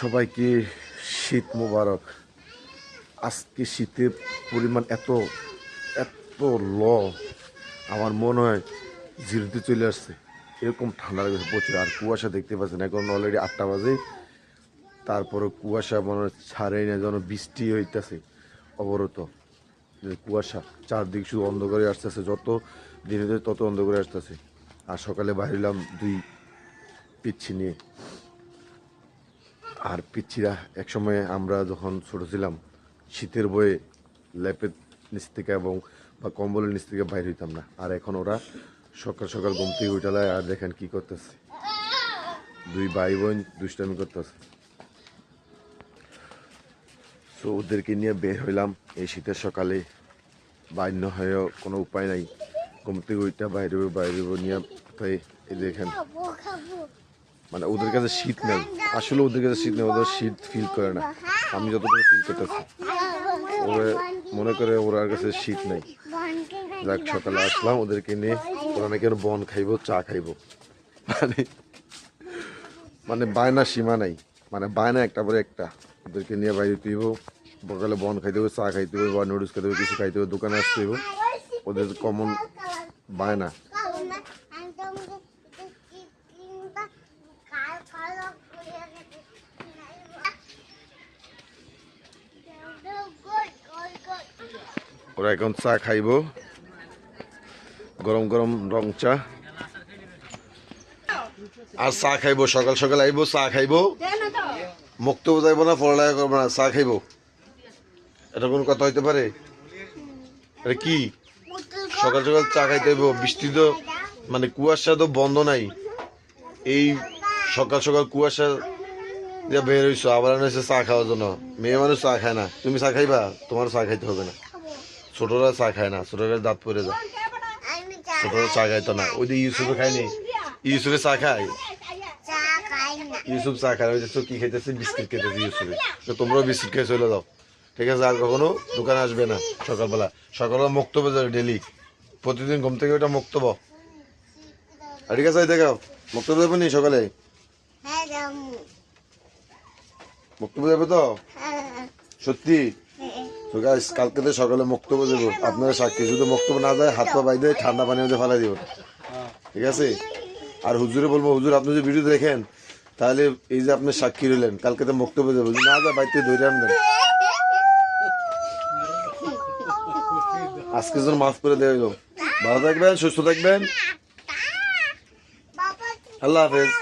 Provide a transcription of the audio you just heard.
সবাইকে শীত মোবারক। আজকে শীতের পরিমাণ এত এত ল আমার মনে হয় জিরোতে চলে আসছে। এরকম ঠান্ডা লাগছে প্রচুর। আর কুয়াশা দেখতে পাচ্ছেন, এখন অলরেডি আটটা বাজে। তারপরে কুয়াশা মনে হয় ছাড়েই না, যেন বৃষ্টি হইতেছে অবরত কুয়াশা চারদিক শুধু অন্ধকারে আসতেছে, যত দিনে দিনে তত অন্ধকারে আসতেছে। আর সকালে বাইরেলাম দুই পিচ্ছি নিয়ে। আর পিচ্ছিরা একসময় আমরা যখন ছোট ছিলাম, শীতের বয়ে ল্যাপের নিচ থেকে এবং বা কম্বলের নিচ থেকে বাইরে হইতাম না। আর এখন ওরা সকাল সকাল ঘুম থেকে উঠালায় আর দেখেন কি করতেছে। দুই ভাই বোন দুষ্টামি করতেছে। তো ওদেরকে নিয়ে বের হইলাম। এই শীতের সকালে বান্য হয়েও কোনো উপায় নাই। ঘুম থেকে উঠটা বাইরে বাইরে নিয়ে এই দেখেন। মানে ওদের কাছে শীত নেই। আসলে ওদের কাছে শীত নেই, ওদের শীত ফিল করে না। আমি যতটুকু ফিল করতেছি। ওরা মনে করে ওরার কাছে শীত নেই। যাক, সকালে আসলাম ওদেরকে নিয়ে। ওরা নাকি বন খাইবো, চা খাইবো। মানে মানে বায়না সীমা নাই। মানে বায়না একটা পরে একটা। ওদেরকে নিয়ে বাইরে তুইব সকালে বন খাইতে হবে চা খাইতে হবে বা নুডলস খাইতে হবে কিছু খাইতে হবে দোকানে আসতে হবে ওদের কমন বায়না। ওরা এখন চা খাইব। গরম গরম রং চা। আর চা খাইবো, সকাল সকাল আইবো, চা খাইব। মুক্ত যাইবো না, পড়ালেখা করব না, চা খাইবো। এটা কোন কথা হইতে পারে? এটা কি? সকাল সকাল চা খাইতে হইব, বৃষ্টি তো মানে কুয়াশা তো বন্ধ নাই। এই সকাল সকাল কুয়াশা দিয়ে বের হইছো, আবার এসে চা খাওয়ার জন্য। মেয়ে মানুষ চা খায় না। তুমি চা খাইবা, তোমার চা খাইতে হবে না। ছোটরা চা খায় না ছোটরা দাঁত পড়ে যায়। ছোটরা চা খাইতো না। ওই যে ইউসুফে খায়নি? ইউসুফে চা খায়? ইউসুফ চা খায়। ওই যে কি খাইতেছে বিস্কিট খাইতেছে ইউসুফে। তো তোমরাও বিস্কিট খেয়ে চলে যাও। ঠিক আছে আর কখনো দোকানে আসবে না সকালবেলা। সকালবেলা মুক্তব যাবে ডেলি প্রতিদিন ঘুম থেকে ওটা মুক্তব আর ঠিক আছে এই দেখাও। মুক্তব যাবে নি সকালে? মুক্তব যাবে। তো? সত্যি? তো গাইস কালকে তো সকালে বক্তব্য দেবো। আপনারা সাক্ষী, যদি বক্তব্য না যায় হাত পা বাইদে ঠান্ডা পানির মধ্যে ফেলাই দিব। ঠিক আছে? আর হুজুরে বলব, হুজুর, আপনি যদি ভিডিও দেখেন, তাহলে এই যে আপনি সাক্ষী রইলেন, কালকে তো বক্তব্য দেবো। না যায় বাড়িতে ধরে আনবেন। আজকে যেন মাফ করে দেওয়া হলো ভালো থাকবেন, সুস্থ থাকবেন। আল্লাহ হাফেজ।